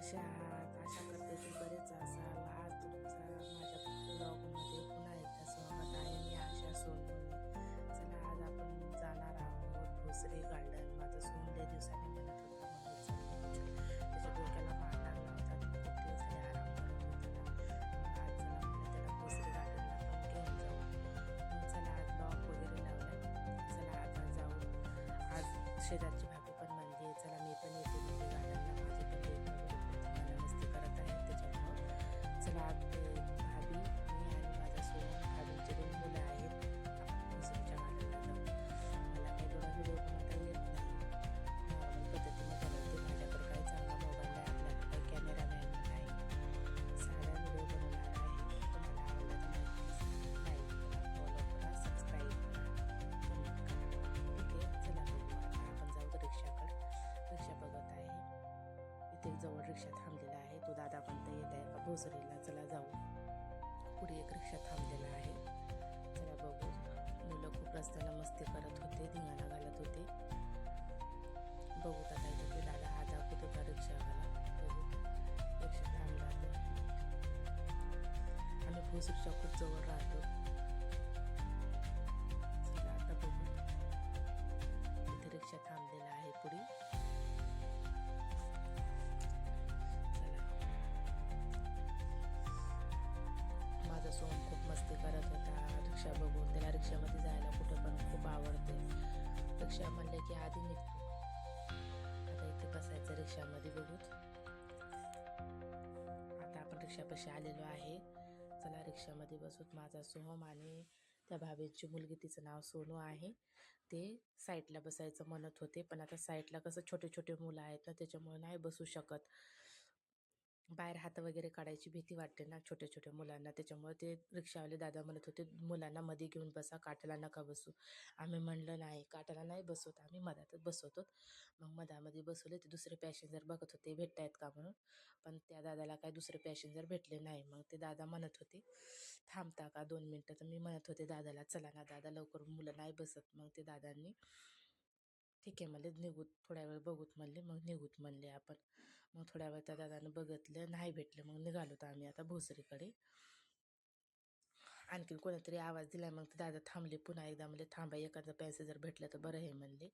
कसे आहात? आशा करते की बरेच असाल. आज तुमचा माझ्या ब्लॉगमध्ये पुन्हा एकदा स्वागत आहे. मी आशा सोनवणे चला आज आपण जाणार आहोत दुसरे गार्डन माझं सोन त्या दिवसांनी म्हणत त्याच्या डोक्याला मार लागला होता झाले आराम करत होता. आज चला त्याला भोसरी गार्डनला पण घेऊन जाऊ. चला आज ब्लॉग वगैरे लावला चला आता जाऊ. आज शेजारची भाभी पण म्हणते चला मी पण येते. गार्डनला माझे पण त्याच्यामुळं चला भोसरीला चला जाऊ. पुढे एक रिक्षा थांबलेला आहे. चला बघू. मुलं खूप रस्त्याला मस्ती करत होते धिंगाणा घालत होते. बघू आता इथे ते दादा हा दाखवत होता रिक्षावाला बघू. रिक्षा थांबला. आम्ही भोसरीच्या खूप जवळ राहतो. रिक्षा बघून त्याला रिक्षामध्ये जायला कुठं पण खूप आवडते. रिक्षा म्हणले की आधी निघतो. आता इथे बसायचं रिक्षामध्ये बघूत आता आपण रिक्षापाशी आलेलो आहे. चला रिक्षामध्ये बसूत माझा सोहम आणि त्या भाभींची मुलगी तिचं नाव सोनू आहे. ते साईडला बसायचं म्हणत होते पण आता साईडला कसं छोटे छोटे मुलं आहेत ना त्याच्यामुळे नाही बसू शकत. बाहेर हात वगैरे काढायची भीती वाटते ना छोट्या छोट्या मुलांना. त्याच्यामुळे ते रिक्षावाले दादा म्हणत होते मुलांना मध्ये घेऊन बसा काठाला नका बसू. आम्ही म्हणलं नाही काठाला नाही बसवत आम्ही मधातच बसवतो. मग मधामध्ये बसवले ते दुसरे पॅसेंजर बघत होते भेटतायत का म्हणून? पण त्या दादाला काय दुसरे पॅसेंजर भेटले नाही. मग ते दादा म्हणत होते थांबता का दोन मिनटं? तर मी म्हणत होते दादाला चला ना दादा लवकर मुलं नाही बसत. मग ते दादांनी ठीक आहे म्हणले निघूत थोड्या वेळ बघूत म्हणले मग निघूत म्हणले आपण. मग थोड्या वेळ त्या दादानं बघितलं नाही भेटलं मग निघालो तर आम्ही आता भोसरीकडे. आणखीन कोणीतरी आवाज दिला मग ते दादा थांबले पुन्हा एकदा म्हणले थांबा एखादं जर भेटलं तर बरं आहे म्हणले.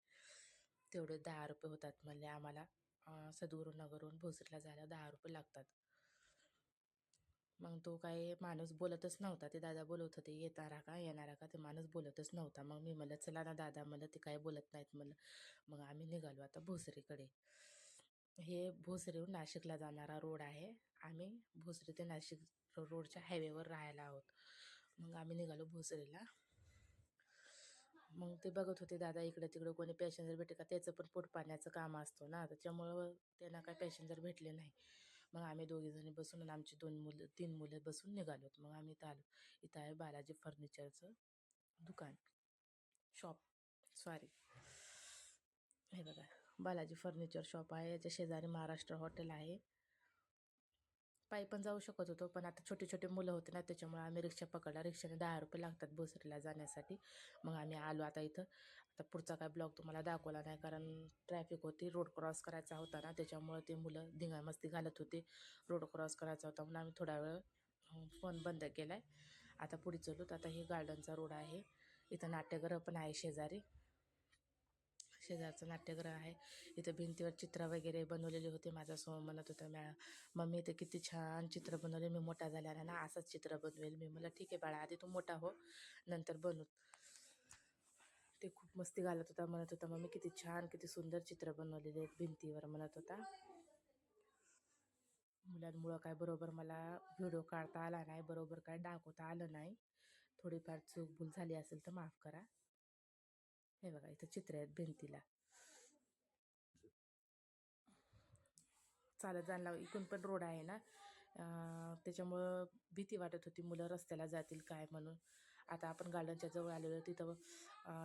तेवढे दहा रुपये होतात म्हणले आम्हाला. अं, नगरहून भोसरीला जायला दहा रुपये लागतात. मग तो काय माणूस बोलतच नव्हता. ते दादा बोलत होते येणारा का येणारा का? ते माणूस बोलतच नव्हता. मग मी म्हणलं चला ना दादा म्हणलं ते काय बोलत नाहीत म्हणलं. मग आम्ही निघालो आता भोसरीकडे. हे भोसरीहून नाशिकला जाणारा रोड आहे. आम्ही भोसरी ते नाशिक रोडच्या हायवेवर राहायला आहोत. मग आम्ही निघालो भोसरीला. मग ते बघत होते दादा इकडे तिकडे कोणी पॅसेंजर भेटे का? त्याचं पण पोट पाण्याचं काम असतो ना. त्याच्यामुळं त्यांना काय पॅसेंजर भेटले नाही. मग आम्ही दोघीजणी बसून आणि आमची दोन मुलं तीन मुलं बसून निघालो मग आम्ही इथं आलो. इथं आहे बालाजी फर्निचरचं दुकान. शॉप सॉरी हे बघा. बालाजी फर्निचर शॉप आहे. याच्या शेजारी महाराष्ट्र हॉटेल आहे. पायी पण जाऊ शकत होतो पण आता छोटे छोटे मुलं होते ना त्याच्यामुळे आम्ही रिक्षा पकडला. रिक्षाने दहा रुपये लागतात भोसरीला जाण्यासाठी. मग आम्ही आलो आता इथं. आता पुढचा काय ब्लॉग तुम्हाला दाखवला नाही कारण ट्रॅफिक होती. रोड क्रॉस करायचा होता ना त्याच्यामुळे ते मुलं धिंगामस्ती घालत होते. रोड क्रॉस करायचा होता म्हणून आम्ही थोडा वेळ फोन बंद केला आहे आता पुढे चलूत आता हे गार्डनचा रोड आहे. इथं नाट्यगृह पण आहे शेजारी. शेजारचं नाट्यगृह आहे. इथं भिंतीवर चित्र वगैरे बनवलेले होते. माझा सो म्हणत होता मॅ मम्मी इथं किती छान चित्र बनवले. मी मोठा झाल्यानं ना असंच चित्र बनवेल. मी म्हटलं ठीक आहे बाळा आधी तू मोठा हो नंतर बनवू ते खूप मस्ती घालत होता म्हणत होता मम्मी किती छान किती सुंदर चित्र बनवलेले आहेत भिंतीवर म्हणत होता. मुलांमुळं काय बरोबर मला व्हिडिओ काढता आला नाही बरोबर काय दाखवता आलं नाही. थोडीफार चूक भूल झाली असेल तर माफ करा. हे बघा इथं चित्र आहेत भिंतीला. चालत जायला इकडून पण रोड आहे ना. त्याच्यामुळं भीती वाटत होती मुलं रस्त्याला जातील काय म्हणून. आता आपण गार्डनच्या जवळ आलेलो तिथं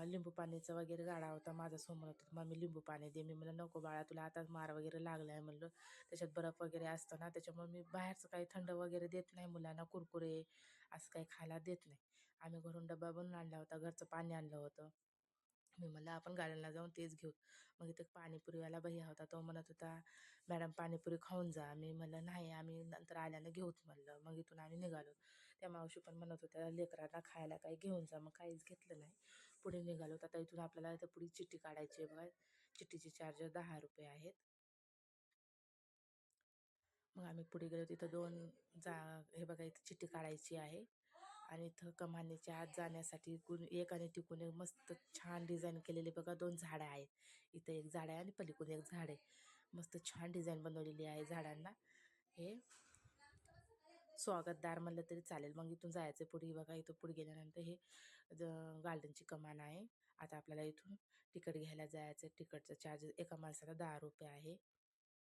लिंबू पाणीचं वगैरे गाडा होता माझा समोर होता. मग लिंबू पाणी दे. मी म्हणलं नको बाळा तुला आता मार वगैरे लागला आहे म्हणलं त्याच्यात बर्फ वगैरे असतं ना त्याच्यामुळे मी बाहेरचं काही थंड वगैरे देत नाही मुलांना कुरकुरे असं काही खायला देत नाही. आम्ही घरून डबा बनवून आणला होता घरचं पाणी आणलं होतं. मी म्हणलं आपण गार्डनला जाऊन तेच घेऊ. मग इथं पाणीपुरीवाला भैया होता तो म्हणत होता मॅडम पाणीपुरी खाऊन जा. मी म्हणलं नाही आम्ही नंतर आल्यानं घेऊत म्हणलं मग इथून आम्ही निघालो. त्या मावशी पण म्हणत होत्या लेकरांना खायला काही घेऊन जा. मग काहीच घेतलं नाही. पुढे निघालो. आता इथून आपल्याला इथं पुढे चिठ्ठी काढायची आहे बघा. चिठ्ठीचे चार्ज दहा रुपये आहेत. मग आम्ही पुढे गेलो. तिथं दोन जा हे बघा इथं चिठ्ठी काढायची आहे. आणि इथं कमानीच्या आत जाण्यासाठी कुण एक आणि तिकून एक मस्त छान डिझाईन केलेली बघा दोन झाडं आहेत. इथं एक झाड आहे आणि पलीकडून एक झाड आहे. मस्त छान डिझाईन बनवलेली आहे झाडांना. हे स्वागतदार म्हणलं तरी चालेल. मग इथून जायचं पुढे. बघा इथं पुढे गेल्यानंतर हे गार्डनची कमान आहे. आता आपल्याला इथून तिकीट घ्यायला जायचं तिकटचं चार्जेस एका माणसाला दहा रुपये आहे.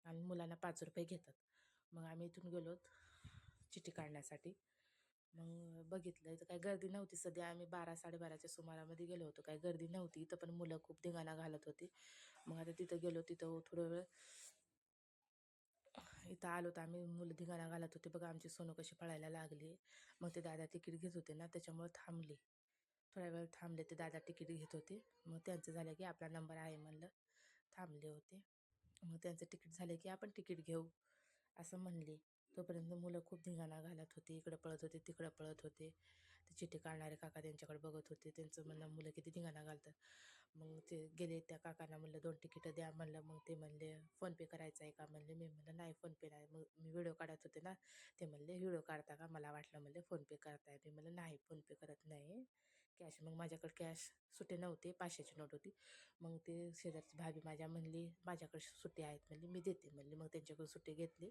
आणि मुलांना पाच रुपये घेतात. मग आम्ही इथून गेलो चिठ्ठी काढण्यासाठी. मग बघितलं इथं काही गर्दी नव्हती. सध्या आम्ही बारा साडेबाराच्या सुमारामध्ये गेलो होतो. काही गर्दी नव्हती. इथं पण मुलं खूप धिंगाणा घालत होती. मग आता तिथं गेलो तिथं थोडं वेळ इथं आलो तर आम्ही मुलं धिंगाणा घालत होते. बघा आमची सोनं कशी पळायला लागली. मग ते दादा तिकीट घेत होते ना त्याच्यामुळे थांबले. थोड्या वेळ थांबले ते दादा तिकीट घेत होते. मग त्यांचं झालं की आपला नंबर आहे म्हणलं थांबले होते. मग त्यांचं तिकीट झालं की आपण तिकीट घेऊ असं म्हणले. तोपर्यंत मुलं खूप धिंगाणा घालत होती. इकडं पळत होते तिकडं पळत होते. ते चिठ्ठी काढणारे काका त्यांच्याकडे बघत होते. त्यांचं म्हणलं मुलं किती धिंगाणा घालतात. मग ते गेले त्या काकांना म्हणलं दोन तिकीटं द्या. म्हणलं मग ते म्हणले फोनपे करायचं आहे का? म्हणले मी म्हणलं नाही फोनपे नाही. मग मी व्हिडिओ काढत होते ना ते म्हणले व्हिडिओ काढता का? मला वाटलं म्हणले फोनपे करताय. मी म्हणलं नाही फोनपे करत नाही. कॅश. मग माझ्याकडे कॅश सुटे नव्हते पाचशेची नोट होती. मग ते शेजारची भाभी माझ्या म्हणली माझ्याकडे सुटे आहेत. म्हणली मी देते. म्हणली मग त्यांच्याकडून सुटे घेतली.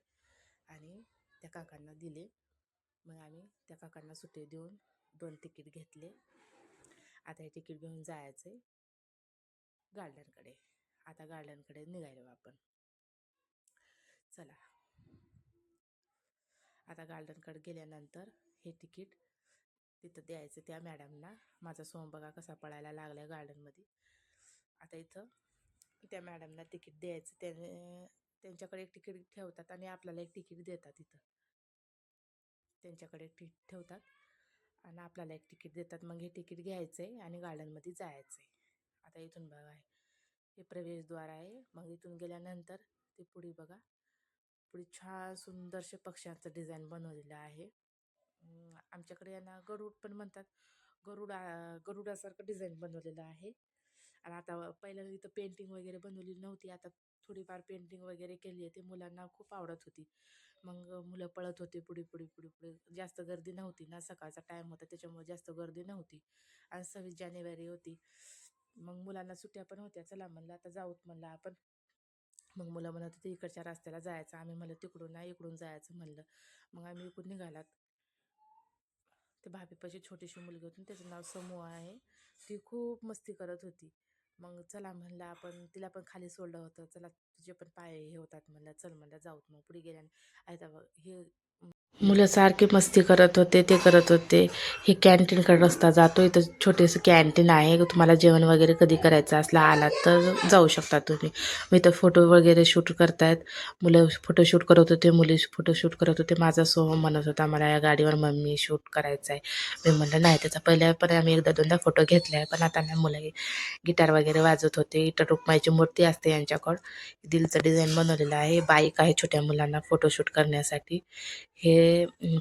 आणि त्या काकांना दिले. मग आम्ही त्या काकांना सुटे देऊन दोन तिकीट घेतले. आता हे तिकीट घेऊन जायचं आहे गार्डनकडे. आता गार्डनकडे निघालो आपण. चला. आता गार्डनकडे गेल्यानंतर हे तिकीट तिथं द्यायचं त्या मॅडमना. माझा सोम बघा कसा पळायला लागला गार्डनमध्ये. आता इथं त्या मॅडमना तिकीट द्यायचं. त्याने त्यांच्याकडे एक तिकीट ठेवतात आणि आपल्याला एक तिकीट देतात इथं त्यांच्याकडे एक तिकीट ठेवतात आणि आपल्याला एक तिकीट देतात. मग हे तिकीट घ्यायचं आहे आणि गार्डनमध्ये जायचं. आहे आता इथून बघा हे प्रवेशद्वार आहे. मग इथून गेल्यानंतर ते पुढे बघा. पुढे छान सुंदरशे पक्ष्यांचं डिझाईन बनवलेलं आहे. आमच्याकडे यांना गरुड पण म्हणतात. गरुडा गरुडासारखं डिझाईन बनवलेलं आहे. आणि आता पहिल्या इथं पेंटिंग वगैरे बनवली नव्हती. आता थोडीफार पेंटिंग वगैरे केली आहे. ते मुलांना खूप आवडत होती. मग मुलं पळत होते पुढे पुढे पुढे पुढे. जास्त गर्दी नव्हती ना. सकाळचा टाईम होता. त्याच्यामुळे जास्त गर्दी नव्हती. आणि सव्वीस जानेवारी होती. मग मुलांना सुट्ट्या पण होत्या. चला म्हणलं आता जाऊत म्हणलं आपण. मग मुलं म्हणत होते इकडच्या रस्त्याला जायचं. आम्ही म्हणलं तिकडून नाही इकडून जायचं. म्हणलं. मग आम्ही इकडून निघालात. ते भाभीपाशी छोटीशी मुलगी होती त्याचं नाव समूह आहे. ती खूप मस्ती करत होती. मग चला म्हणलं आपण तिला पण खाली सोडलं होतं. चला तुझे पण पाय हे होतात म्हणलं. चल म्हणलं जाऊत मग पुढे गेल्याने आता हे मुलं सारखे मस्ती करत होते ते करत होते. हे कॅन्टीनकडे रस्ता जातो इथं छोटेसं कॅन्टीन आहे. तुम्हाला जेवण वगैरे कधी करायचं असलं आलात तर जाऊ शकता तुम्ही. मी इथं फोटो वगैरे शूट करतायत. मुलं फोटोशूट करत होते मुली फोटोशूट करत होते. माझा सोहम म्हणत होता मला या गाडीवर मम्मी शूट करायचं आहे मी म्हणलं नाही त्याचा पहिल्या पण आम्ही एकदा दोनदा फोटो घेतला आहे पण आता ना मुलं गिटार वगैरे वाजत होते. इथं रुक्माईची मूर्ती असते यांच्याकडं. दिलचं डिझाईन बनवलेलं आहे. बाईक आहे छोट्या मुलांना फोटोशूट करण्यासाठी. हे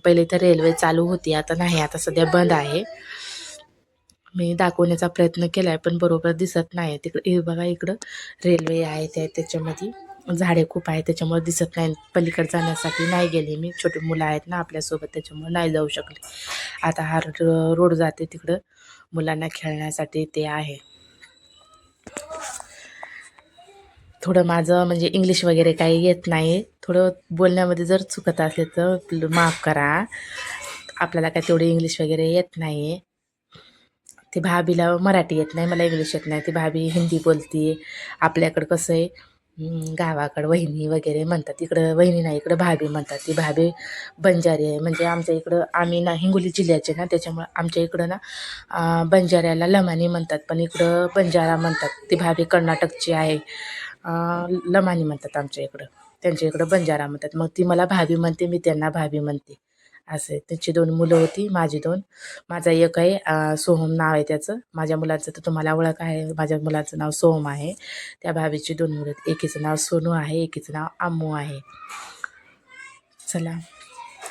पहिले तर रेल्वे चालू होती आता नाही आता सध्या बंद आहे. मी दाखवण्याचा प्रयत्न केला आहे पण बरोबर दिसत नाही. तिकडे बघा इकडं रेल्वे आहे त्या त्याच्यामध्ये. झाडे खूप आहेत त्याच्यामुळे दिसत नाही. पलीकडे जाण्यासाठी नाही गेले मी. छोटे मुलं आहेत ना आपल्यासोबत त्याच्यामुळे नाही जाऊ शकले. आता हा रोड जाते तिकडं. मुलांना खेळण्यासाठी ते आहे. थोडं माझं म्हणजे इंग्लिश वगैरे काही येत नाही. थोडं बोलण्यामध्ये जर चुकत असले तर माफ करा. आपल्याला काय तेवढी इंग्लिश वगैरे येत नाही. ती भाभीला मराठी येत नाही मला इंग्लिश येत नाही. ती भाभी हिंदी बोलते. आपल्याकडं कसं आहे गावाकडं वहिनी वगैरे म्हणतात. इकडं वहिनी नाही इकडं भाभी म्हणतात. ती भाभी बंजारी आहे. म्हणजे आमच्या इकडं आम्ही ना हिंगोली जिल्ह्याचे ना त्याच्यामुळं आमच्या इकडं ना बंजाऱ्याला लमानी म्हणतात. पण इकडं बंजारा म्हणतात. ती भाभी कर्नाटकची आहे. लमानी म्हणतात आमच्या इकडं. त्यांच्या इकडं बंजारा म्हणतात. मग ती मला भाभी म्हणते मी त्यांना भाभी म्हणते. असे त्याची दोन मुलं होती माझी दोन. माझा एक आहे सोहम नाव आहे त्याचं. माझ्या मुलाचं तर तुम्हाला ओळख आहे. माझ्या मुलाचं नाव सोहम आहे. त्या भाभीची दोन मुलं एकीचं नाव सोनू आहे एकीचं नाव आम्मू आहे. चला.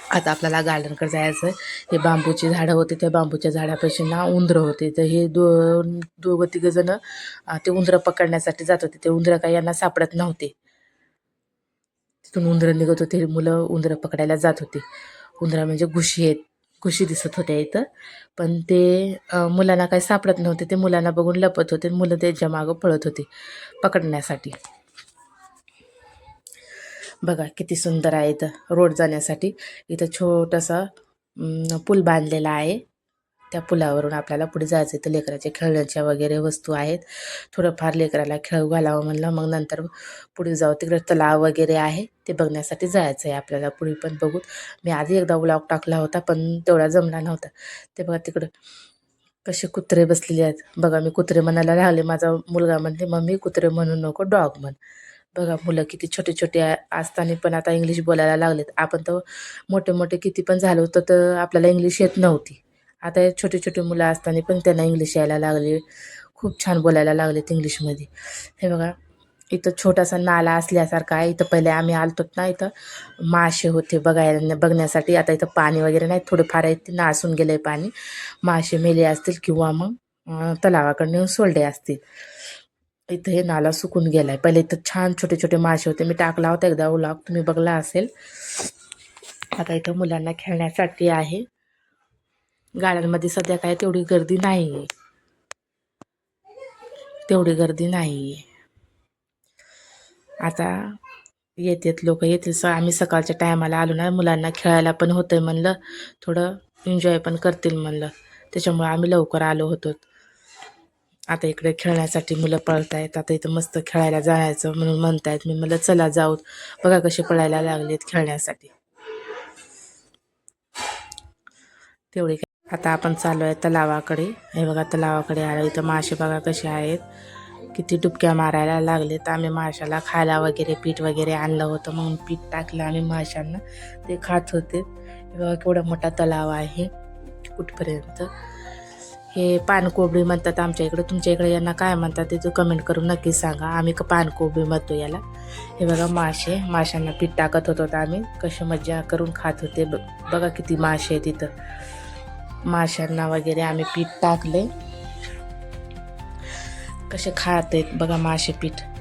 आता आपल्याला गार्डनकडे जायचं हे बांबूची झाडं होती त्या बांबूच्या झाडापाशी ना उंदरं होते. तर हे दोन दोघं तिघं जण ते उंदरं पकडण्यासाठी जात होते. ते उंदरं काही यांना सापडत नव्हते. तिथून उंदरं निघत होते. मुलं उंदरं पकडायला जात होते. उंदरं म्हणजे घुशी आहेत. खुशी दिसत होत्या इथं. पण ते मुलांना काही सापडत नव्हते. ते मुलांना बघून लपत होते. मुलं त्यांच्या मागं पळत होते पकडण्यासाठी. बघा किती सुंदर आहे इथं रोड जाण्यासाठी. इथं छोटंसं पूल बांधलेला आहे. त्या पुलावरून आपल्याला पुढे जायचं तर लेकराच्या खेळण्याच्या वगैरे वस्तू आहेत. थोडंफार लेकराला खेळू घालावं म्हणलं. मग नंतर पुढे जाऊ. तिकडे तलाव वगैरे आहे. ते बघण्यासाठी जायचं आहे आपल्याला. पुढे पण बघू. मी आधी एकदा ब्लॉग टाकला होता पण तेवढा जमला नव्हता. ते बघा तिकडं कसे कुत्रे बसलेले आहेत. बघा मी कुत्रे म्हणायला लागले. माझा मुलगा म्हणते मम्मी कुत्रे म्हणू नको डॉग म्हण. बघा मुलं किती छोटे छोटे असताना पण आता इंग्लिश बोलायला लागलेत. आपण तर मोठे मोठे किती पण झालो होतं तर आपल्याला इंग्लिश येत नव्हती. आता छोटे छोटे मुलं असताना पण त्यांना इंग्लिश यायला लागले. खूप छान बोलायला लागलेत इंग्लिशमध्ये हे बघा इथं छोटासा नाला असल्यासारखा आहे. इथं पहिले आम्ही आलतो ना इथं मासे होते बघायला बघण्यासाठी. आता इथं पाणी वगैरे नाही थोडेफार आहे ते नासून गेलं आहे पाणी. मासे मेले असतील किंवा मग अं, तलावाकडे सोडले असतील. इथं हे नाला सुकून गेला आहे पहिले इथं छान छोटे छोटे मासे होते. मी टाकला होता एकदा उलाव तुम्ही बघला असेल. आता इथं मुलांना खेळण्यासाठी आहे. गार्डनमध्ये सध्या काय तेवढी गर्दी नाही आहे तेवढी गर्दी नाही आहे आता येतात लोक येतील. स आम्ही सकाळच्या टायमाला आलो ना मुलांना खेळायला पण होतंय म्हणलं. थोडं एन्जॉय पण करतील म्हणलं. त्याच्यामुळे आम्ही लवकर आलो होतो. आता इकडे खेळण्यासाठी मुलं पळतायत आता इथं मस्त खेळायला जायचं म्हणून म्हणतायत. मी म्हणलं चला जाऊ. बघा कसे पळायला लागलेत खेळण्यासाठी. तेवढी आता आपण चालू आहे तलावाकडे. हे बघा तलावाकडे आलो. इथं मासे बघा कसे आहेत. किती डुबक्या मारायला लागलेत. आम्ही माशाला खायला वगैरे पीठ वगैरे आणलं होतं. म्हणून पीठ टाकलं आम्ही माशांना. ते खात होते. बघा केवढा मोठा तलाव आहे. कुठपर्यंत? हे पानकोबडी म्हणतात आमच्या इकडं. तुमच्या इकडे यांना काय म्हणतात ते कमेंट करून नक्की सांगा. आम्ही क पानकोबडी म्हणतो याला. हे बघा मासे. माशांना पीठ टाकत होतो तर आम्ही. कशी मज्जा करून खात होते. ब- बघा किती मासे आहे तिथं माशांना वगैरे आम्ही पीठ टाकले कसे खात आहेत बघा मासे पीठ.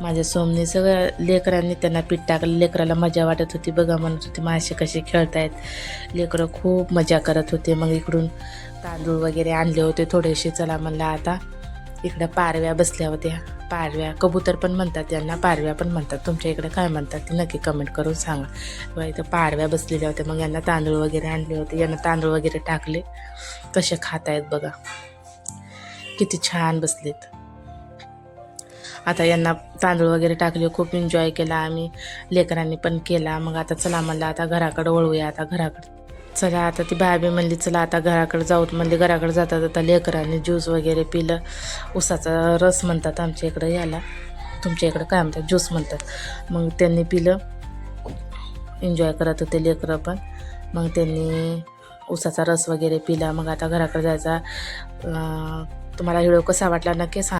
माझ्या सोमनी सगळ्या लेकरांनी त्यांना पीठ टाकलं. लेकराला मजा वाटत होती. बघा म्हणत होती मासे कसे खेळतायत. लेकरं खूप मजा करत होते. मग इकडून तांदूळ वगैरे आणले होते थोडेसे. चला म्हणलं आता इकडं पारव्या बसल्या होत्या. पारव्या कबूतर पण म्हणतात त्यांना पारव्या पण म्हणतात. तुमच्या इकडे काय म्हणतात ते नक्की कमेंट करून सांगा. बघा इथं पारव्या बसलेल्या होत्या. मग यांना तांदूळ वगैरे आणले होते. यांना तांदूळ वगैरे टाकले. कसे खात आहेत बघा. किती छान बसलेत. आता यांना तांदूळ वगैरे टाकले खूप एन्जॉय केला आम्ही. लेकरांनी पण केला. मग आता चला म्हणलं आता घराकडं वळूया. आता घराकडं चला आता ती भाभी म्हणली चला आता घराकडे जाऊत म्हणली घराकडे जातात आता लेकरांनी ज्यूस वगैरे पिलं. उसाचा रस म्हणतात आमच्या इकडं याला. तुमच्या इकडं काय म्हणतात? ज्यूस म्हणतात. मग त्यांनी पिलं. एन्जॉय करत होते लेकरं पण. मग त्यांनी उसाचा रस वगैरे पिला. मग आता घराकडे जायचा. तुम्हाला व्हिडिओ कसा वाटला नक्की सांग.